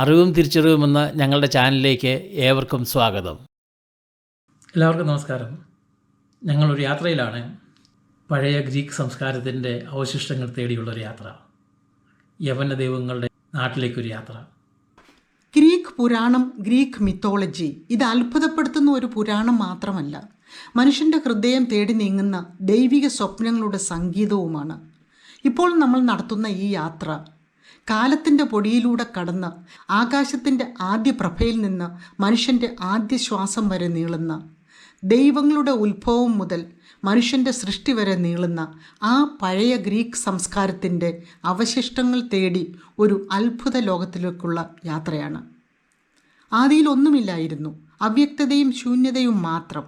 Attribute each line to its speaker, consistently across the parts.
Speaker 1: അറിവും തിരിച്ചറിവും എന്ന ഞങ്ങളുടെ ചാനലിലേക്ക് ഏവർക്കും സ്വാഗതം. എല്ലാവർക്കും നമസ്കാരം. ഞങ്ങളൊരു യാത്രയിലാണ്. പഴയ ഗ്രീക്ക് സംസ്കാരത്തിന്റെ അവശിഷ്ടങ്ങൾ തേടിയുള്ളൊരു യാത്ര. യവന ദൈവങ്ങളുടെ നാട്ടിലേക്കൊരു യാത്ര.
Speaker 2: ഗ്രീക്ക് പുരാണം ഗ്രീക്ക് മിത്തോളജി ഇത് അത്ഭുതപ്പെടുത്തുന്ന ഒരു പുരാണം മാത്രമല്ല. മനുഷ്യന്റെ ഹൃദയം തേടി നീങ്ങുന്ന ദൈവിക സ്വപ്നങ്ങളുടെ സംഗീതവുമാണ്. ഇപ്പോൾ നമ്മൾ നടത്തുന്ന ഈ യാത്ര കാലത്തിന്റെ പൊടിയിലൂടെ കടന്ന് ആകാശത്തിന്റെ ആദ്യ പ്രഭയിൽ നിന്ന് മനുഷ്യന്റെ ആദ്യ ശ്വാസം വരെ നീളുന്ന ദൈവങ്ങളുടെ ഉത്ഭവം മുതൽ മനുഷ്യന്റെ സൃഷ്ടി വരെ നീളുന്ന ആ പഴയ ഗ്രീക്ക് സംസ്കാരത്തിന്റെ അവശിഷ്ടങ്ങൾ തേടി ഒരു അത്ഭുത ലോകത്തിലേക്കുള്ള യാത്രയാണ്. ആദിയിൽ ഒന്നുമില്ലായിരുന്നു. അവ്യക്തതയും ശൂന്യതയും മാത്രം.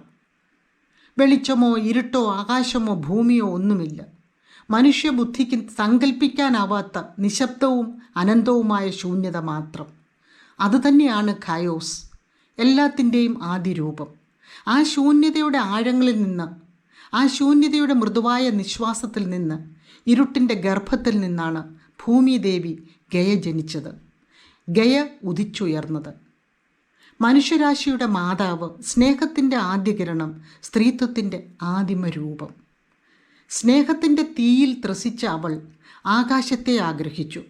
Speaker 2: വെളിച്ചമോ ഇരുട്ടോ ആകാശമോ ഭൂമിയോ ഒന്നുമില്ല. മനുഷ്യബുദ്ധിക്ക് സങ്കല്പിക്കാനാവാത്ത നിശബ്ദവും അനന്തവുമായ ശൂന്യത മാത്രം. അതുതന്നെയാണ് ഖയോസ് എല്ലാത്തിന്റെയും ആദ്യ രൂപം. ആ ശൂന്യതയുടെ ആഴങ്ങളിൽ നിന്ന് ആ ശൂന്യതയുടെ മൃദുവായ നിശ്വാസത്തിൽ നിന്ന് ഇരുട്ടിന്റെ ഗർഭത്തിൽ നിന്നാണ് ഭൂമിദേവി ഗയ ജനിച്ചത് ഗയ ഉദിച്ചുയർന്നത്. മനുഷ്യരാശിയുടെ മാതാവ് സ്നേഹത്തിന്റെ ആദ്യകിരണം സ്ത്രീത്വത്തിന്റെ ആദിമ രൂപം. സ്നേഹത്തിന്റെ തീയിൽ ത്രസിച്ച അവൾ ആകാശത്തെ ആഗ്രഹിച്ചു.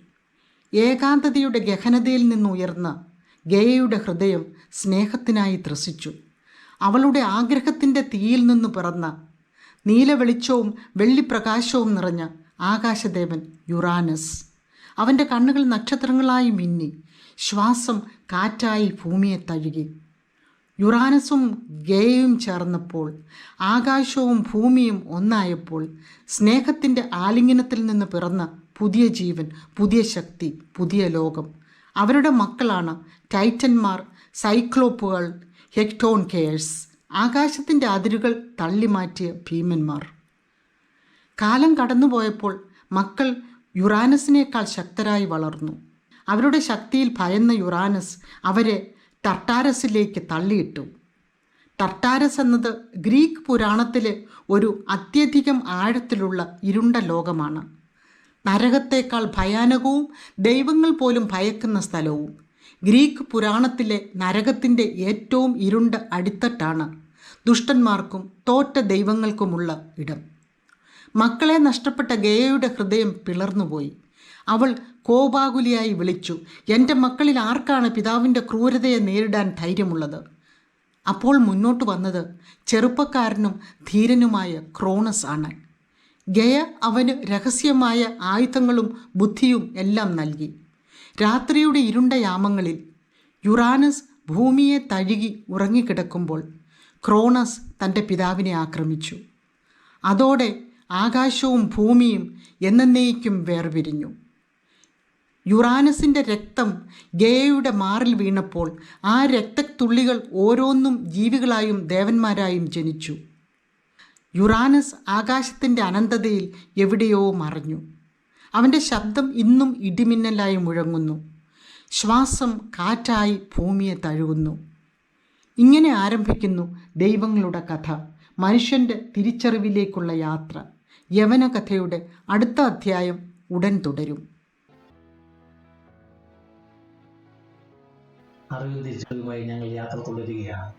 Speaker 2: ഏകാന്തതയുടെ ഗഹനതയിൽ നിന്നുയർന്ന ഗയയുടെ ഹൃദയം സ്നേഹത്തിനായി ത്രസിച്ചു. അവളുടെ ആഗ്രഹത്തിന്റെ തീയിൽ നിന്ന് പിറന്ന നീലവെളിച്ചവും വെള്ളിപ്രകാശവും നിറഞ്ഞ ആകാശദേവൻ യുറാനസ്. അവന്റെ കണ്ണുകൾ നക്ഷത്രങ്ങളായി മിന്നി ശ്വാസം കാറ്റായി ഭൂമിയെ തഴുകി. യുറാനസും ഗേയും ചേർന്നപ്പോൾ ആകാശവും ഭൂമിയും ഒന്നായപ്പോൾ സ്നേഹത്തിന്റെ ആലിംഗനത്തിൽ നിന്ന് പിറന്ന പുതിയ ജീവൻ പുതിയ ശക്തി പുതിയ ലോകം. അവരുടെ മക്കളാണ് ടൈറ്റന്മാർ സൈക്ലോപ്പുകൾ ഹെക്ടോൺ കെയേഴ്സ്. ആകാശത്തിന്റെ അതിരുകൾ തള്ളിമാറ്റിയ ഭീമന്മാർ. കാലം കടന്നുപോയപ്പോൾ മക്കൾ യുറാനസിനേക്കാൾ ശക്തരായി വളർന്നു. അവരുടെ ശക്തിയിൽ ഭയന്ന യുറാനസ് അവരെ ടർട്ടാരസിലേക്ക് തള്ളിയിട്ടു. ടർട്ടാരസ് എന്നത് ഗ്രീക്ക് പുരാണത്തിലെ ഒരു അത്യധികം ആഴത്തിലുള്ള ഇരുണ്ട ലോകമാണ്. നരകത്തേക്കാൾ ഭയാനകവും ദൈവങ്ങൾ പോലും ഭയക്കുന്ന സ്ഥലവും. ഗ്രീക്ക് പുരാണത്തിലെ നരകത്തിന്റെ ഏറ്റവും ഇരുണ്ട അടിത്തട്ടാണ് ദുഷ്ടന്മാർക്കും തോറ്റ ദൈവങ്ങൾക്കുമുള്ള ഇടം. മക്കളെ നഷ്ടപ്പെട്ട ഗയയുടെ ഹൃദയം പിളർന്നുപോയി. അവൾ കോപാകുലിയായി വിളിച്ചു എന്റെ മക്കളിൽ ആർക്കാണ് പിതാവിന്റെ ക്രൂരതയെ നേരിടാൻ ധൈര്യമുള്ളത്? അപ്പോൾ മുന്നോട്ട് വന്നത് ചെറുപ്പക്കാരനും ധീരനുമായ ക്രോണസ് ആണ്. ഗയ അവന് രഹസ്യമായ ആയുധങ്ങളും ബുദ്ധിയും എല്ലാം നൽകി. രാത്രിയുടെ ഇരുണ്ട യാമങ്ങളിൽ യുറാനസ് ഭൂമിയെ തഴുകി ഉറങ്ങിക്കിടക്കുമ്പോൾ ക്രോണസ് തന്റെ പിതാവിനെ ആക്രമിച്ചു. അതോടെ ആകാശവും ഭൂമിയും എന്നേക്കും വേർപിരിഞ്ഞു. യുറാനസിന്റെ രക്തം ഗയയുടെ മാറിൽ വീണപ്പോൾ ആ രക്തത്തുള്ളികൾ ഓരോന്നും ജീവികളായും ദേവന്മാരായും ജനിച്ചു. യുറാനസ് ആകാശത്തിന്റെ അനന്തതയിൽ എവിടെയോ മറഞ്ഞു. അവന്റെ ശബ്ദം ഇന്നും ഇടിമിന്നലായി മുഴങ്ങുന്നു. ശ്വാസം കാറ്റായി ഭൂമിയെ തഴുകുന്നു. ഇങ്ങനെ ആരംഭിക്കുന്നു ദൈവങ്ങളുടെ കഥ മനുഷ്യന്റെ തിരിച്ചറിവിലേക്കുള്ള യാത്ര. യവന കഥയുടെ അടുത്ത അധ്യായം ഉടൻ തുടരും.
Speaker 1: അറിവും തിരിച്ചറിവുമായി ഞങ്ങൾ യാത്ര തുടരുകയാണ്.